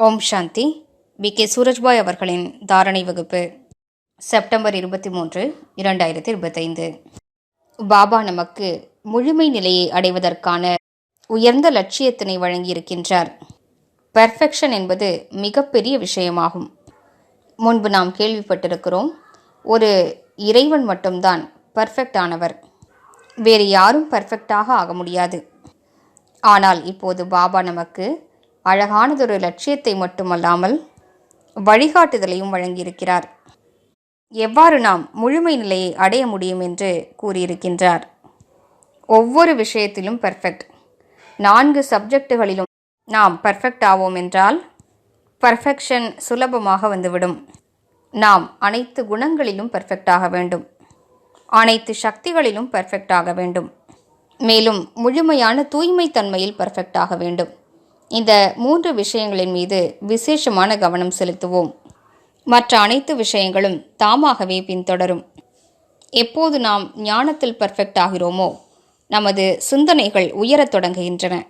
ஓம் சாந்தி. V K. Surajbhai அவர்களின் தாரணை வகுப்பு செப்டம்பர் இருபத்தி மூன்று இரண்டாயிரத்தி இருபத்தைந்து. பாபா நமக்கு முழுமை நிலையை அடைவதற்கான உயர்ந்த லட்சியத்தினை வழங்கியிருக்கின்றார். பெர்ஃபெக்ஷன் என்பது மிகப்பெரிய விஷயமாகும். முன்பு நாம் கேள்விப்பட்டிருக்கிறோம் ஒரு இறைவன் மட்டும்தான் பர்ஃபெக்ட் ஆனவர். வேறு யாரும் பர்ஃபெக்டாக ஆக முடியாது. ஆனால் இப்போது பாபா நமக்கு அழகானதொரு லட்சியத்தை மட்டுமல்லாமல் வழிகாட்டுதலையும் வழங்கியிருக்கிறார். எவ்வாறு நாம் முழுமை நிலையை அடைய முடியும் என்று கூறியிருக்கின்றார். ஒவ்வொரு விஷயத்திலும் பெர்ஃபெக்ட் நான்கு சப்ஜெக்டுகளிலும் நாம் பர்ஃபெக்ட் ஆவோம் என்றால் பர்ஃபெக்ஷன் சுலபமாக வந்துவிடும். நாம் அனைத்து குணங்களிலும் பர்ஃபெக்ட் ஆக வேண்டும். அனைத்து சக்திகளிலும் பர்ஃபெக்ட் ஆக வேண்டும். மேலும் முழுமையான தூய்மை தன்மையில் பர்ஃபெக்ட் ஆக வேண்டும். இந்த மூன்று விஷயங்களின் மீது விசேஷமான கவனம் செலுத்துவோம். மற்ற அனைத்து விஷயங்களும் தாமாகவே பின்தொடரும். எப்போது நாம் ஞானத்தில் பர்ஃபெக்ட் ஆகிறோமோ நமது சிந்தனைகள் உயரத் தொடங்குகின்றன.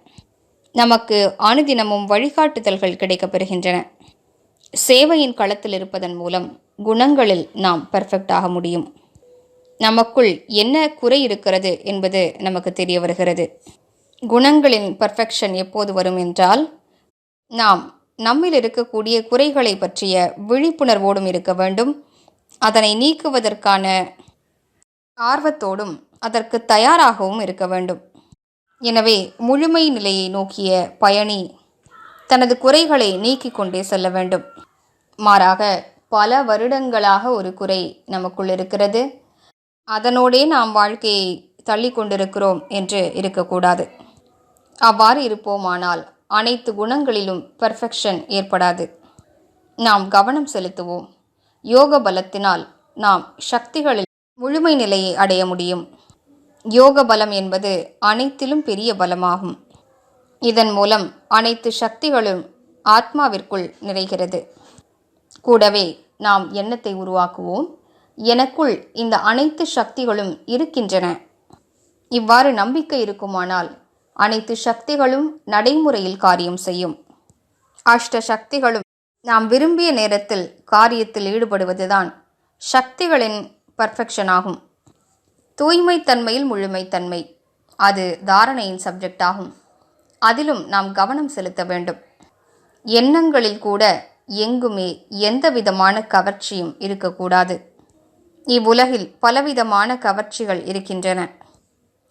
நமக்கு அனுதினமும் வழிகாட்டுதல்கள் கிடைக்கப்பெறுகின்றன. சேவையின் களத்தில் இருப்பதன் மூலம் குணங்களில் நாம் பர்ஃபெக்ட் ஆக முடியும். நமக்குள் என்ன குறை இருக்கிறது என்பது நமக்கு தெரிய வருகிறது. குணங்களின் பர்ஃபெக்ஷன் எப்போது வரும் என்றால் நாம் நம்மில் இருக்கக்கூடிய குறைகளை பற்றிய விழிப்புணர்வோடும் இருக்க வேண்டும். அதனை நீக்குவதற்கான ஆர்வத்தோடும் அதற்கு தயாராகவும் இருக்க வேண்டும். எனவே முழுமை நிலையை நோக்கிய பயணி தனது குறைகளை நீக்கிக் கொண்டே செல்ல வேண்டும். மாறாக பல வருடங்களாக ஒரு குறை நமக்குள் இருக்கிறது. அதனோடே நாம் வாழ்க்கையை தள்ளி கொண்டிருக்கிறோம் என்று இருக்கக்கூடாது. அவ்வாறு இருப்போமானால் அனைத்து குணங்களிலும் பெர்ஃபெக்ஷன் ஏற்படாது. நாம் கவனம் செலுத்துவோம். யோக பலத்தினால் நாம் சக்திகளில் முழுமை நிலையை அடைய முடியும். யோக பலம் என்பது அனைத்திலும் பெரிய பலமாகும். இதன் மூலம் அனைத்து சக்திகளும் ஆத்மாவிற்குள் நிறைகிறது. கூடவே நாம் எண்ணத்தை உருவாக்குவோம். எனக்குள் இந்த அனைத்து சக்திகளும் இருக்கின்றன. இவ்வாறு நம்பிக்கை இருக்குமானால் அனைத்து சக்திகளும் நடைமுறையில் காரியம் செய்யும். அஷ்ட சக்திகளும் நாம் விரும்பிய நேரத்தில் காரியத்தில் ஈடுபடுவதுதான் சக்திகளின் பர்ஃபெக்ஷன் ஆகும். தூய்மைத்தன்மையில் முழுமைத்தன்மை அது தாரணையின் சப்ஜெக்ட் ஆகும். அதிலும் நாம் கவனம் செலுத்த வேண்டும். எண்ணங்களில் கூட எங்குமே எந்த விதமான கவர்ச்சியும் இருக்கக்கூடாது. இவ்வுலகில் பலவிதமான கவர்ச்சிகள் இருக்கின்றன.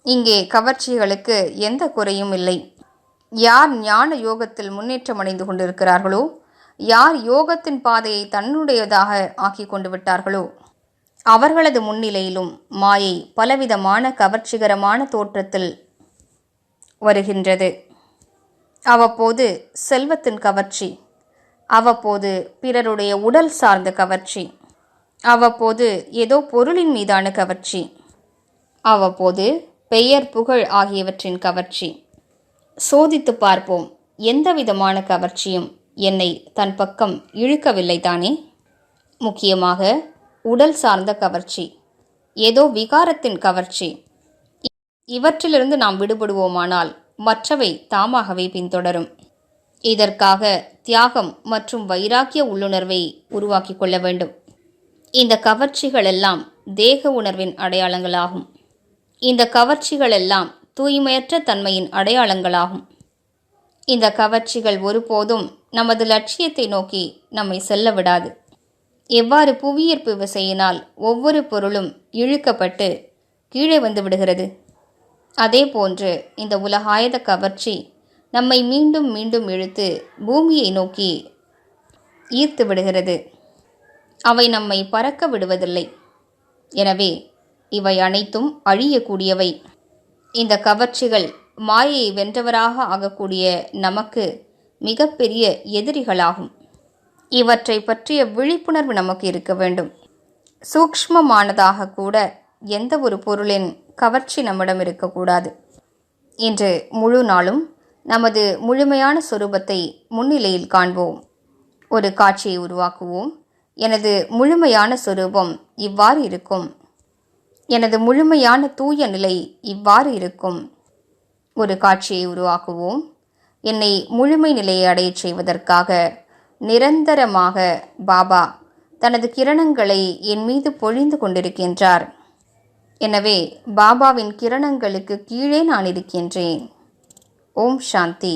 இங்கே கவர்ச்சிகளுக்கு எந்த குறையும் இல்லை. யார் ஞான யோகத்தில் முன்னேற்றம் அடைந்து கொண்டிருக்கிறார்களோ யார் யோகத்தின் பாதையை தன்னுடையதாக ஆக்கி கொண்டு விட்டார்களோ அவர்களது முன்னிலையிலும் மாயை பலவிதமான கவர்ச்சிகரமான தோற்றத்தில் வருகின்றது. அவ்வப்போது செல்வத்தின் கவர்ச்சி அவ்வப்போது பிறருடைய உடல் சார்ந்த கவர்ச்சி அவ்வப்போது ஏதோ பொருளின் மீதான கவர்ச்சி அவ்வப்போது பெயர் புகழ் ஆகியவற்றின் கவர்ச்சி. சோதித்து பார்ப்போம். எந்த விதமான கவர்ச்சியும் என்னை தன் பக்கம் இழுக்கவில்லை தானே? முக்கியமாக உடல் சார்ந்த கவர்ச்சி. ஏதோ விகாரத்தின் கவர்ச்சி. இவற்றிலிருந்து நாம் விடுபடுவோமானால் மற்றவை தாமாகவே பின்தொடரும். இதற்காக தியாகம் மற்றும் வைராக்கிய உள்ளுணர்வை உருவாக்கி கொள்ள வேண்டும். இந்த கவர்ச்சிகள் எல்லாம் தேக உணர்வின் அடையாளங்களாகும். இந்த கவர்ச்சிகள் எல்லாம் தூய்மையற்ற தன்மையின் அடையாளங்களாகும். இந்த கவர்ச்சிகள் ஒருபோதும் நமது லட்சியத்தை நோக்கி நம்மை செல்ல விடாது. எவ்வாறு புவியீர்ப்பு விசையினால் ஒவ்வொரு பொருளும் இழுக்கப்பட்டு கீழே வந்து விடுகிறது? அதே போன்று இந்த உலகாயத கவர்ச்சி நம்மை மீண்டும் மீண்டும் இழுத்து பூமியை நோக்கி ஈர்த்து விடுகிறது. அவை நம்மை பறக்க விடுவதில்லை. எனவே இவை அனைத்தும் அழியக்கூடியவை. இந்த கவர்ச்சிகள் மாயை வென்றவராக ஆகக்கூடிய நமக்கு மிகப்பெரிய எதிரிகளாகும். இவற்றை பற்றிய விழிப்புணர்வு நமக்கு இருக்க வேண்டும். சூக்ஷ்மமானதாக கூட எந்த ஒரு பொருளின் கவர்ச்சி நம்மிடம் இருக்கக்கூடாது. இன்று முழு நாளும் நமது முழுமையான சொரூபத்தை முன்னிலையில் காண்போம். ஒரு காட்சியை உருவாக்குவோம். எனது முழுமையான சொரூபம் இவ்வாறு இருக்கும். எனது முழுமையான தூய நிலை இவ்வாறு இருக்கும். ஒரு காட்சியை உருவாக்குவோம். என்னை முழுமை நிலையை அடையச் செய்வதற்காக நிரந்தரமாக பாபா தனது கிரணங்களை என் மீது பொழிந்து கொண்டிருக்கின்றார். எனவே பாபாவின் கிரணங்களுக்கு கீழே நான் இருக்கின்றேன். ஓம் சாந்தி.